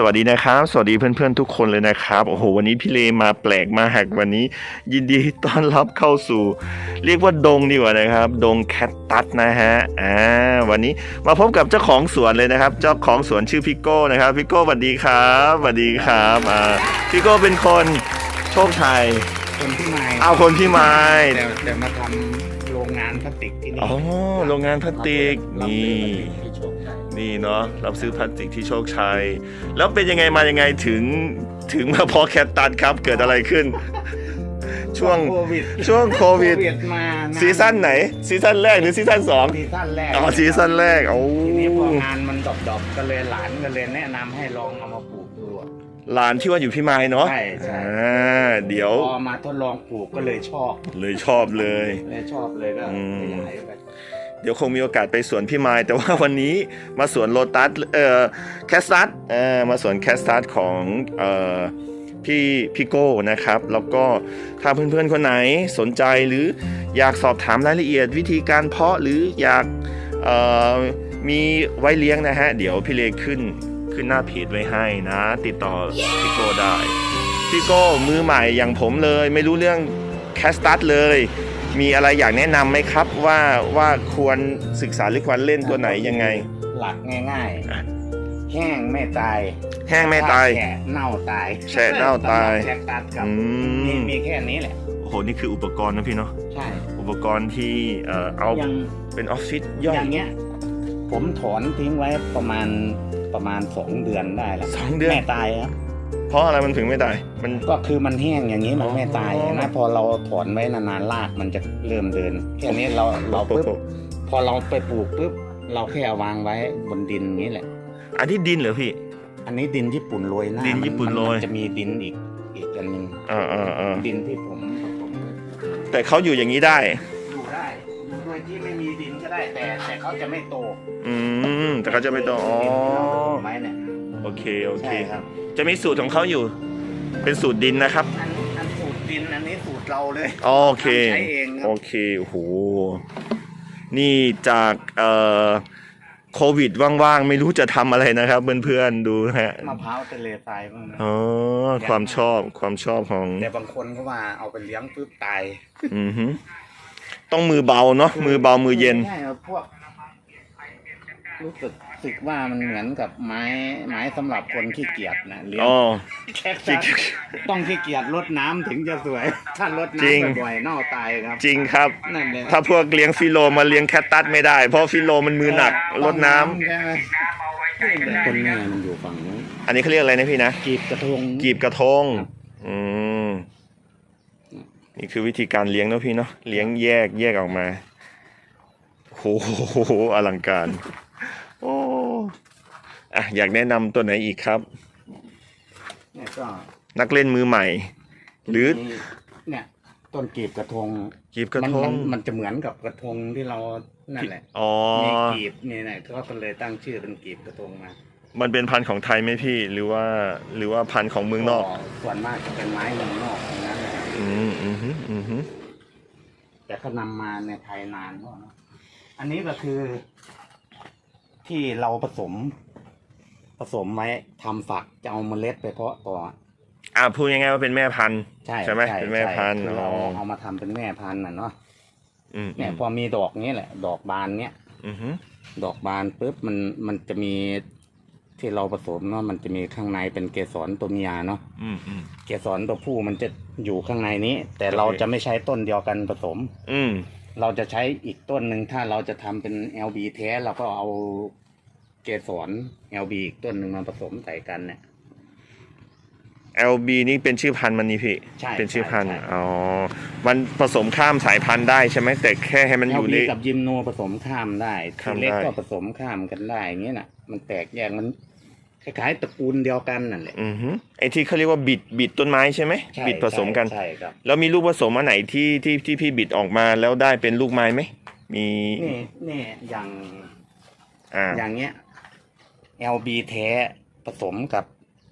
สวัสดีนะครับ สวัสดีเพื่อนๆทุกคนเลยนะครับ โอ้โห วันนี้พี่เลมาแปลกมากวันนี้ ยินดีต้อนรับเข้าสู่ เรียกว่าดงดีกว่านะครับ ดงแคทตัสนะฮะ อ่า วันนี้มาพบกับเจ้าของสวนเลยนะครับ เจ้าของสวนชื่อพี่โก้นะครับ พี่โก้สวัสดีครับสวัสดีครับ อ่า พี่โก้เป็นคนโชคชัย คนที่มาเอาคนพี่ไม้แต่แต่มาทำโรงงานพลาสติกที่นี่อ๋อ โรงงานพลาสติกรับนี่ นี่เนาะรับซื้อพลาสติกที่โชคชัย แล้วเป็นยังไงมายังไงถึงถึงมาเพอแคตตัสครับเกิดอะไรขึ้น ช่วงโควิดช่วงโควิดมาซีซั่นไหน ซีซั่นแรกหรือซีซั่นสองซีซั่นแรกอ๋อซีซั่นแรกโอ้ทีนี้พองานมันดรอปๆก็เลยหลานก็เลยแนะนำให้ลองเอามาปลูกดูอะ หลานที่ว่าอยู่พี่ไม้เนาะใช่ใช่ อ่าเดี๋ยวพอมาทดลองปลูกก็เลยชอบเลยชอบเลย เลยชอบเลยก็อืม ขยายไป เดี๋ยวคงมีโอกาสไปสวนพี่ไม้แต่ว่าวันนี้มาสวนโลตัสเอ่อแคสตัสเอ่อมาสวนแคสตัสของเอ่อพี่พี่โก้นะครับ แล้วก็ถ้าเพื่อนๆคนไหนสนใจหรืออยากสอบถามรายละเอียด วิธีการเพาะหรืออยากเอ่อมีไว้เลี้ยงนะฮะ เดี๋ยวพี่เลขึ้นขึ้นหน้าเพจไว้ให้นะ ติดต่อพี่โก้ได้ พี่โก้มือใหม่อย่างผมเลย ไม่รู้เรื่องแคสตัสเลย มีอะไรอยากแนะนำไหมครับว่าว่าควรศึกษาหรือควรเล่นตัวไหนยังไง หลักง่ายอะๆแห้งไม่ตายแห้งไม่ตาย แฉะเน่าตายแฉะเน่าตายสำหรับแฉะตัดกับอืมีมมีแค่นี้แหละ โอ้โหนี่คืออุปกรณ์นะพี่เนาะใช่อุปกรณ์ที่เอ่อเอาอย่างเป็นออฟฟิศย่อยอย่างเงี้ย ผมถอนทิ้งไว้ประมาณประมาณสองเดือนได้แล้วสองเดือน แม่ตายครับ เพราะอะไรมันถึงไม่ตาย มันก็คือมันแห้งอย่างนี้มันอ๋อไม่ตายนะพอเราถอนไว้นานๆรากมันจะเริ่มเดินแค่นี้เราเราปุ๊บพอเราไปปลูกปุ๊บเราแค่เอาวางไว้บนดินนี้แหละ อันที่ดินเหรอพี่ อันนี้ดินญี่ปุ่นโรยหน้าดินมัญี่ปุ่นโรยมัจะมีดินอีกอีกอันหนึงอ่าอ่าอ่าดินที่ผมผสมไว้แต่เขาอยู่อย่างนี้ได้อยู่ได้อยู่โดยที่ไม่มีดินก็ได้แต่แต่เขาจะไม่โต อืมแต่เขาจะไม่ต้องอ๋อดินที่เราผสมไว้เนี่ย โอเคโอเค ใช่ครับ จะมีสูตรของเขาอยู่ เป็นสูตรดินนะครับ อันอันสูตรดินอันนี้สูตรเราเลย โอเคใช้เองครัโอบเคโอ้โห นี่จากเอ่อโควิดว่างๆ ไม่รู้จะทำอะไรนะครับเพื่อนๆดูนะฮะมะพร้าวทะเลทรายบ้างนะอ๋อความชอบความชอบของแต่บางคนก็ว่าเอาไปเลี้ยงปุ๊บตายอือฮึต้องมือเบาเนาะมือเบามือเย็น ใช่ครับพวก รู้สึก สึกว่ามันเหมือนกับไม้ไม้สำหรับคนขี้เกียจนะเลี้ยงอ๋อ แค่สัตว์ต้องขี้เกียจรดน้ำถึงจะสวย ถ้ารดจริง น้ำบ่อยๆเน่าตายครับจริงครับ นั่นเลยถ้าพวกเลี้ยงฟิโลมาเลี้ยงแคตตัสไม่ได้ เพราะฟิโลมันมือหนักรดน้ำใช่ไหมคนแม่มันอยู่ฝั่งนู้นอันนี้เขาเรียกอะไรนะพี่นะกีบกระทงกีบกระทงครับอืมนี่คือวิธีการเลี้ยงเนอะพี่เนาะเลี้ยงแยกแยกออกมาโอ้โหอลังการ โอ้อะอยากแนะนำตัวไหนอีกครับ เนี่ยก็นักเล่นมือใหม่ หรือมีเนี่ย ต้นกีบกระทงกีบกระมันทมังนมันจะเหมือนกับกระทงที่เรานั่นแหละอ๋อ มีกีบนี่นะเขาก็เลยตั้งชื่อเป็นกีบกระทงมามันเป็นพันธุ์ของไทยไหมพี่หรือว่าหรือว่าพันธุ์ของเมืองนอก ส่วนมากจะเป็นไม้เมืองนอกทั้งนั้นนะครับอืมอืมฮึอืมฮึแต่เขานำมาในไทยนานแล้วเนอะอันนี้ก็คือ ที่เราผสม ผสมไว้ทำฝักจะเอาเมล็ดไปเพาะต่อ อ่าพูดง่ายๆว่าเป็นแม่พันธุ์ใช่ใช่ไหมเป็นแม่พันธุ์คือเราอ๋อเอามาทำเป็นแม่พันธุ์น่ะเนาะอืมเนี่ยพอมีดอกนี้แหละ ดอกบานเนี้ย อืมฮึดอกบานปุ๊บมันมันจะมีที่เราผสมเนาะมันจะมีข้างในเป็นเกสรตัวเมียเนาะอืมอืม เกสรตัวผู้มันจะอยู่ข้างในนี้ แต่โอเคเราจะไม่ใช้ต้นเดียวกันผสม อืม เราจะใช้อีกต้นหนึ่งถ้าเราจะทำเป็น LB แท้เราก็เอาเกสร LB อีกต้นหนึ่งมาผสมใส่กันเนี่ย LB นี่เป็นชื่อพันธุ์มันนี่พี่ ใช่เป็นชื่อพันธุ์ใช่ใช่ อ๋อ มันผสมข้ามสายพันธุ์ได้ใช่ไหมแต่แค่ให้มันอยู่ LB ใน กับยิมโนผสมข้ามได้ข้าทีมเล็กได้ก็ผสมข้ามกันได้อย่างเงี้ยน่ะ มันแตกแยกมัน คล้ายๆตระกูลเดียวกันนั่นแหละ อือฮึไอที่เขาเรียกว่าบิดบิดต้นไม้ใช่ไหมใช่บิดผสมกันใช่ครับ แล้วมีลูกผสมอันไหนที่ที่ที่พี่บิดออกมาแล้วได้เป็นลูกไม้ไหมมีนี่นี่อย่างอ่าอย่างเงี้ย LB แท้ผสมกับ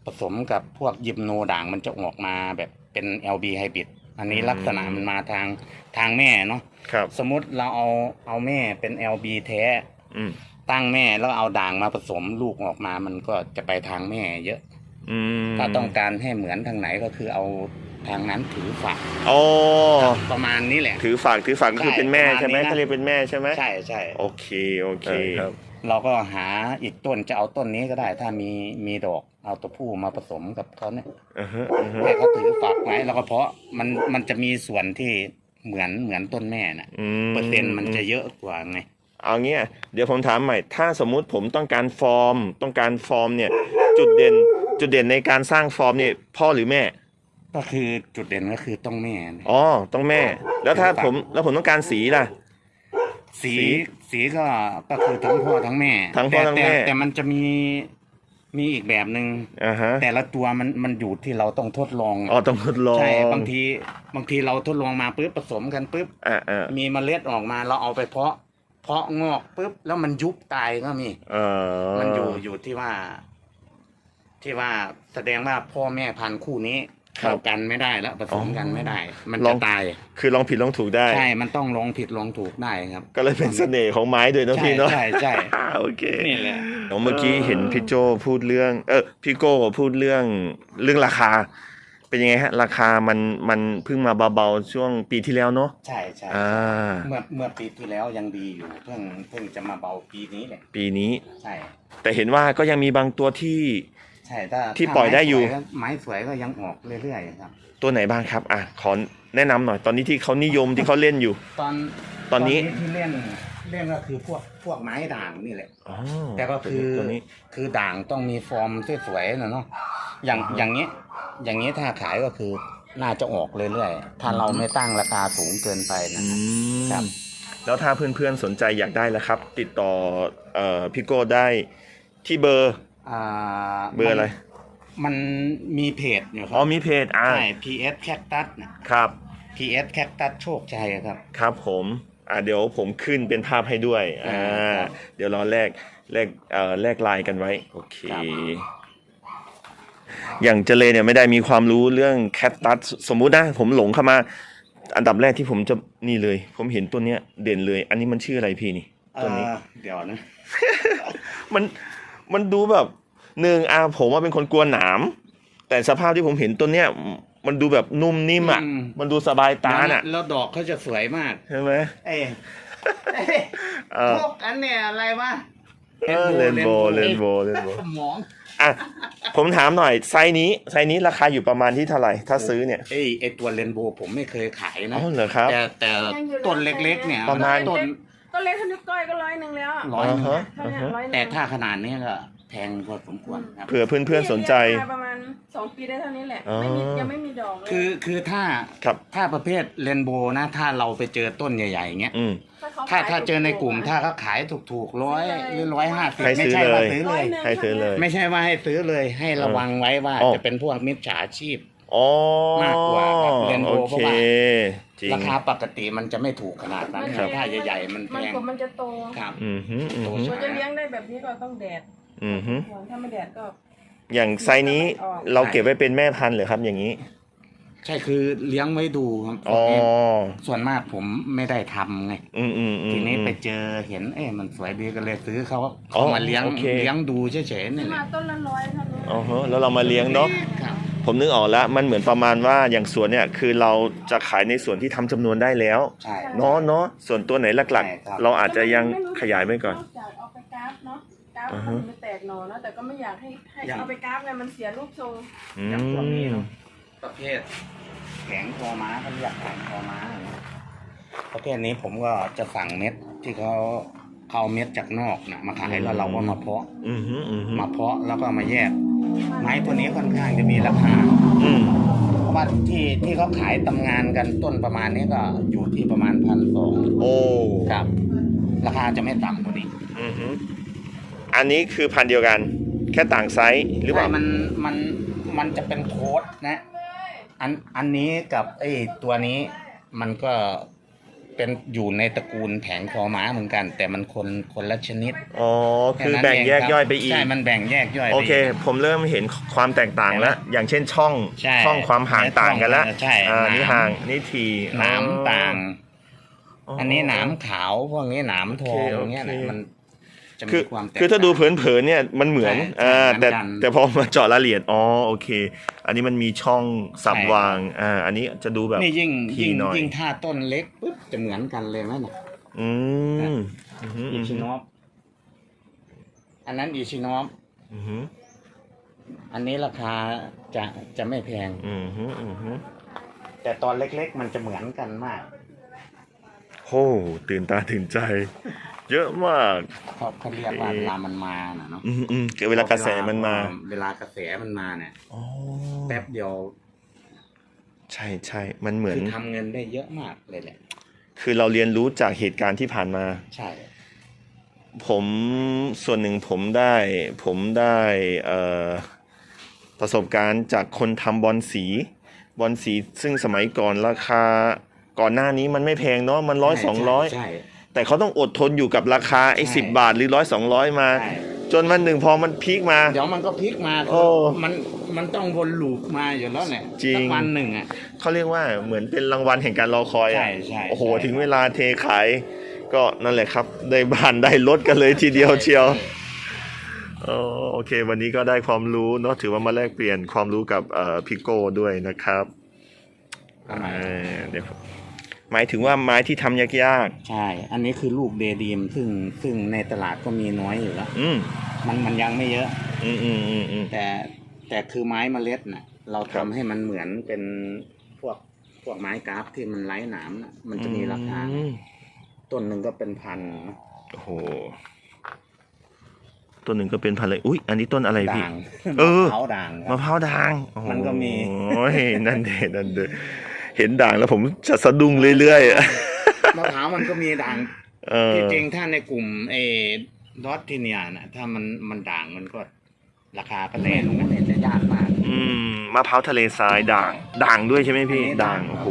ผสมกับพวกยิมโนด่างมันจะออกมาแบบเป็น LB ไฮบริดอันนี้ลักษณะมันมาทางทางแม่เนาะครับ สมมติเราเอาเอาแม่เป็น LB แท้ อืม ตั้งแม่แล้วเอาด่างมาผสมลูกออกมา มันก็จะไปทางแม่เยอะ อืมถ้าต้องการให้เหมือนทางไหนก็คือเอาทางนั้นถือฝักโอ้ประมาณนี้แหละ ถือฝากถือฝากก็คือใช่เป็นแม่ประมาณใช่ไหมนี้นะเขาเรียกเป็นแม่ใช่ไหมใช่ใช่โอเคโอเคครับเราก็หาอีกต้นจะเอาต้นนี้ก็ได้ ถ้ามีมีดอกเอาตัวผู้มาผสมกับเขาเนี่ยอือฮึอือฮึให้เขาถือฝักไว้แล้วก็เพาะมันมันจะมีส่วนที่เหมือนเหมือนต้นแม่น่ะอืมเปอร์เซ็นต์มันจะเยอะกว่าไง เอางี้อะเดี๋ยวผมถามใหม่ ถ้าสมมุติผมต้องการฟอร์ม ต้องการฟอร์มเนี่ย จุดเด่น จุดเด่นในการสร้างฟอร์มเนี่ย พ่อหรือแม่ ก็คือจุดเด่นก็คือต้องแม่เนี่ยอ๋อ ต้องแม่ แล้วถ้าผม แล้วผมต้องการสีล่ะ สีสีสีก็ก็คือทั้งพ่อทั้งแม่ทั้งพ่อทั้งแม่ ต่แต่มันจะมีมีอีกแบบหนึ่งอ่าฮะ แต่ละตัวมันมันอยู่ที่เราต้องทดลอง อ๋อ ต้องทดลองใช่บางทีบางทีเราทดลองมาปุ๊บผสมกันปุ๊บอ่าอ่ามีเมล็ดออกมาเราเอาไปเพาะ เพาะงอกปุ๊บแล้วมันยุบตายก็มี เออมันอยู่อยู่ที่ว่า ที่ว่าแสดงว่าพ่อแม่พันธุ์คู่นี้เข้ากันไม่ได้แล้วผสมกันไม่ได้ มันจะตาย คือลองผิดลองถูกได้ ใช่ มันต้องลองผิดลองถูกได้ครับ ก็เลยเป็นเสน่ห์ของไม้ด้วยเนอะใช่พี่เนาะใช่ใช่ อ่าโอเคนี่แหละเมื่อกี้เห็นพี่โจพูดเรื่อง เออพี่โก้พูดเรื่องเรื่องราคา เป็นยังไงฮะ ราคามันมันเพิ่งมาเบาๆช่วงปีที่แล้วเนาะใช่ใช่อ่าเมื่อเมื่อปีที่แล้วยังดีอยู่เพิ่งเพิ่งจะมาเบาปีนี้แหละปีนี้ ใช่ แต่เห็นว่าก็ยังมีบางตัวที่ ใช่ถ้าที่ถ้าปล่อยได้อยู่ม้สวก็ไม้สวยก็ยังออกเรื่อยๆครับ ตัวไหนบ้างครับ อะ ขอแนะนำหน่อยตอนนี้ที่เขานิยมที่เขาเล่นอยู่ ตอนตอนนี้ ที่เล่น เล่นก็คือพวกพวกไม้ด่างนี่แหละ อ๋อแต่ก็คือตัวนี้คือด่างต้องมีฟอร์มสวยๆนะเนาะอย่างอ่าฮะอย่างเงี้ยอย่างเงี้ยถ้าขายก็คือน่าจะออกเรื่อยๆถ้าเราไม่ตั้งราคาสูงเกินไปนะอืมครับ แล้วถ้าเพื่อนๆสนใจอยากได้แล้วครับ ติดต่อเอ่อพี่โก้ได้ที่เบอร์อ่าเบอร์อะไร มันมีเพจอยู่คอ๋อรับมีเพจอ่าใช่ PS Cactus นะ ครับ PS Cactus โชคชัยครับ ครับผม อ่าเดี๋ยวผมขึ้นเป็นภาพให้ด้วยอ่าครับเดี๋ยวรอแลกแลกเอ่อแลกไลน์กันไว้โอเคครับอย่างเจเลเนี่ยไม่ได้มีความรู้เรื่องแคทตัสสมมุตินะผมหลงเข้ามา อันดับแรกที่ผมจะนี่เลย ผมเห็นตัวเนี้ยเด่นเลย อันนี้มันชื่ออะไรพี่นี่ตัวนี้เอ่อเดี๋ยวนะ มันมันดูแบบหนึ่งอาผมว่าเป็นคนกลัวหนาม แต่สภาพที่ผมเห็นตัวเนี้ย มันดูแบบนุ่มนิ่มอะ อืม มันดูสบายตาแล้วอะ แล้วดอกเขาจะสวยมาก ใช่ไหมเอ้ยเอ้ยเออพวกอันเนี่ยอะไรวะเออเลนโบเลนโบเลนโบสมองอะผมถามหน่อยไซส์นี้ไซส์นี้ราคาอยู่ประมาณที่เท่าไหร่ ถ้าซื้อเนี่ย เอ้ยไอตัวเรนโบว์ผมไม่เคยขายอ๋นะอเหรอครับ แต่แต่ต้นเล็กๆ เนี่ยประมาณ ต้นก็เล็กเท่านิ้วก้อยก็ร้อยหนึ่งแล้วร้อยหนึ่งอ่าฮะเท่าเนี้ยร้อยหนึ่งแต่ถ้าขนาดนี้ก็แพงพอสมควรครับ เผื่อเพื่อนๆสนใจเยประมาณ สองปีได้เท่านี้แหละอ๋อ ไม่มียังไม่มีดอกเลยคือคือถ้าครับ ถ้าประเภทเรนโบว์นะ ถ้าเราไปเจอต้นใหญ่ๆอย่างเงี้ย อืมขถ้าขยถ้าเจอในกลุ่มถูๆถ้าอะเขาขายถูกๆร้อยหรือร้อยห้าสิบให้ไม่ซื้อใช่ว่าเลย ซื้อเลยร้อยหนึ่งให้ซื้อเลย ไม่ใช่ว่าให้ซื้อเลยให้ระวังไว้ว่าอ๋อ จะเป็นพวกมิจฉาชีพ อ๋อมากกว่าครับเรียนโบโอเพเคราะว่า จริง ราคาปกติมันจะไม่ถูกขนาดนั้นมันครับ ถ้าใหญ่ๆมันแพมันงกว่ามันจะโตครับ อืมฮึอืมฮึกว่าจะเลี้ยงได้แบบนี้ก็ต้องแดดอืมฮึถ้าไม่แดดก็ อย่างไซส์นี้เราเก็บไว้เป็นแม่พันธุ์เหรอครับอย่างนี้ ใช่คือเลี้ยงไว้ดูครับอ๋อ ส่วนมากผมไม่ได้ทำไง อืมอืมอืม ทีนี้อืมไปเจอเห็นเอ๊ะมันสวยดีก็เลยซื้อเขาอ๋อเขามาเลี้ยงโอเค เลี้ยงดูเฉยๆนี่แหมาละต้นละร้อยเท่านี้อ๋อฮะแล้วเรามาเลี้ยงเนาะ ครับ ผมนึกออกแล้ว มันเหมือนประมาณว่าอย่างสวนเนี่ย คือเราจะขายในส่วนที่ทำจำนวนได้แล้ว ใช่ เนาะเนาะส่วนตัวไหนหลักใช่ครับ ๆ เราอาจจะยังขยายไว้ก่อน นอกจากเอาไปกราฟเนาะ กราฟอ่ามัฮะนไม่แตกหนอนะแต่ก็ไม่อยากให้ให้อย่าง เอาไปกราฟไงมันเสียรูปทรงอือย่างพวกนี้มเนาะประเภทแผงคอม้าเขาเรียกแผงคอม้าประเภทนี้ผมก็จะสั่งเม็ดที่เขาเขาเอาเม็ดจากนอกนะมาขายแล้วเราก็มาเพาะ อืมฮึอืมฮึมาเพาะแล้วก็มาแยก ไม้ตัวนี้ค่อนข้างจะมีราคา อืมเพราะว่าที่ที่เขาขายตำงานกันต้นประมาณนี้ก็อยู่ที่ประมาณพันสองโอ้ครับ ราคาจะไม่ต่ำกว่านี้ อืมฮึ อันนี้คือพันธุ์เดียวกัน แค่ต่างไซส์หรือเปล่า ใช่มันมันมันจะเป็นโค้ดนะ อันอันนี้กับไอ้ตัวนี้มันก็เป็นอยู่ในตระกูลแผงคอม้าเหมือนกัน แต่มันคนคนละชนิดอ๋อ คือค่นั้นแบ่งแยกเครับย่อยไปอีก ใช่ มันแบ่งแยกย่อยไปโอเค ก ผมเริ่มเห็นความแตกต่างแล้ว อย่างเช่นช่อง ใช่ช่องความห่างต่างกันแล้วใช่อ่าหนาม นี่ห่าง นี่ทีหนามต่างอ๋ออัอันนี้หนามขาวพวกนี้หนามทองโอเคเงี้ยโอนะเคมัน จะคืมีอความแตกคือถ้าดูต่งเผินๆเนี่ยมันเหมือนใช่อ่าใช่แต่เหมือนกันแต่พอมาเจาะรายละเอียดอ๋อโอเค อันนี้มันมีช่องสับใช่วางอ่าอันนี้จะดูแบบนี่ยิ่งทียิ่งหน่อยยิ่งถ้าต้นเล็กปุ๊บจะเหมือนกันเลยไหมเนี่ยอืมอือหืออิอือชิหือโนฟอันนั้นอิชิโนฟอือหืออันนี้ราคาจะจะไม่แพงอือหืออือหือแต่ตอนเล็กๆ มันจะเหมือนกันมาก โห ตื่นตาตื่นใจ เยอะมากเพราะเขาเรียกว่าเอ๊ะเวลามันมาน่ะเนาะอืมอืมเวลากระแสมันมา เวลากระแสมันมาเนี่ยอ๋อแป๊บเดียว ใช่ใช่มันเหมือนคือทำเงินได้เยอะมากเลยแหละ คือเราเรียนรู้จากเหตุการณ์ที่ผ่านมา ใช่ ผมส่วนหนึ่งผมได้ ผมได้เอ่อประสบการณ์จากคนทำบอลสีบอลสีซึ่งสมัยก่อนราคาก่อนหน้านี้มันไม่แพงเนาะมันร้อยสองร้อยใช่ แต่เขาต้องอดทนอยู่กับราคาไอ้ใช่ สิบบาทหรือร้อยสองร้อยมา ใช่จนวันหนึ่งพอมันพีคมา เดี๋ยวมันก็พลิกมาโอ้มันมันต้องวนลูปมาอยู่แล้วเนี่ยจริง สักวันหนึ่งอะ เขาเรียกว่าเหมือนเป็นรางวัลแห่งการรอคอยใช่อะใช่โอ้โห ใช่ ถึงเวลาเทขาย ก็นั่นแหละครับ ได้บ้านได้รถกันเลยทีเดียวเชียวอ๋อโอเค วันนี้ก็ได้ความรู้เนาะถือว่ามาแลกเปลี่ยนความรู้กับเอ่อพี่โก้ด้วยนะครับประมาณ เอ่อเดี๋ยว หมายถึงว่าไม้ที่ทำยากใช่ อันนี้คือลูกเดดีมซึ่งซึ่งในตลาดก็มีน้อยอยู่แล้ว ๆอืมมันมันยังไม่เยอะ อืมอืมอืมอืม แต่แต่คือไม้เมล็ดน่ะ เราครัทำบ ให้มันเหมือนเป็นพวกพวกไม้กราฟที่มันไร้หนามน่ะ มันจะมีราคาอืมต้นหนึ่งก็เป็นพันโอ้โหต้นหนึ่งก็เป็นพันเลยอุ้ยอันนี้ต้นอะไรพี่ ด่างเออเขาด่างคมะรับพร้าวด่างโอ้โหมันก็มี โอ้ยนั่นเด็นั่นเด็ เห็นด่างแล้วผมจะสะดุ้งเรื่อยๆอะมะพร้าวมันก็มีด่างเออที่จริงถ้าในกลุ่มเอดอทที่เนี่ยนะถ้ามันมันด่างมันก็ราคาก็แรงนะเนี่ยจะยากมาก อืมมะพร้าวทะเลทรายด่างด่างด้วยใช่ไหมพี่ อันนี้ด่างด่างโอ้โห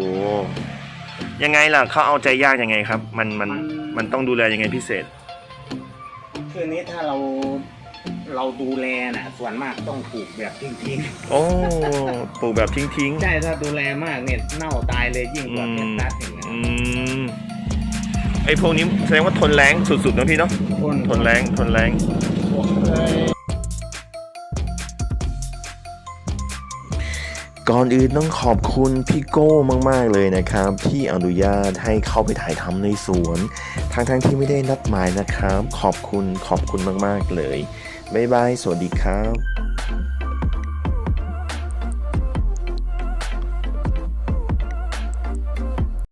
ยังไงล่ะเขาเอาใจยากยังไงครับ มันมันมันมันต้องดูแลยังไงพิเศษ คืออนนี้ถ้าเรา เราดูแลน่ะ ส่วนมากต้องปลูกแบบทิ้งโอ้ปลูกแบบทิ้งๆใช่ถ้าดูแลมากเนี่ยเน่าตายเลยยิ่งๆกว่าอืเพชมรตัดอีกนะอืมไอพวกนี้แสดงว่าทนแรงสุดๆนะพี่เนาะคน ทนแรงทนแรงผมเคยก่อนอื่นต้องขอบคุณพี่โก้มาก ๆ เลยนะครับ ที่อนุญาตให้เข้าไปถ่ายทำในสวนทั้งๆที่ไม่ได้นัดหมายนะครับ ขอบคุณขอบคุณมาก ๆ เลย บ๊ายบาย สวัสดีครับ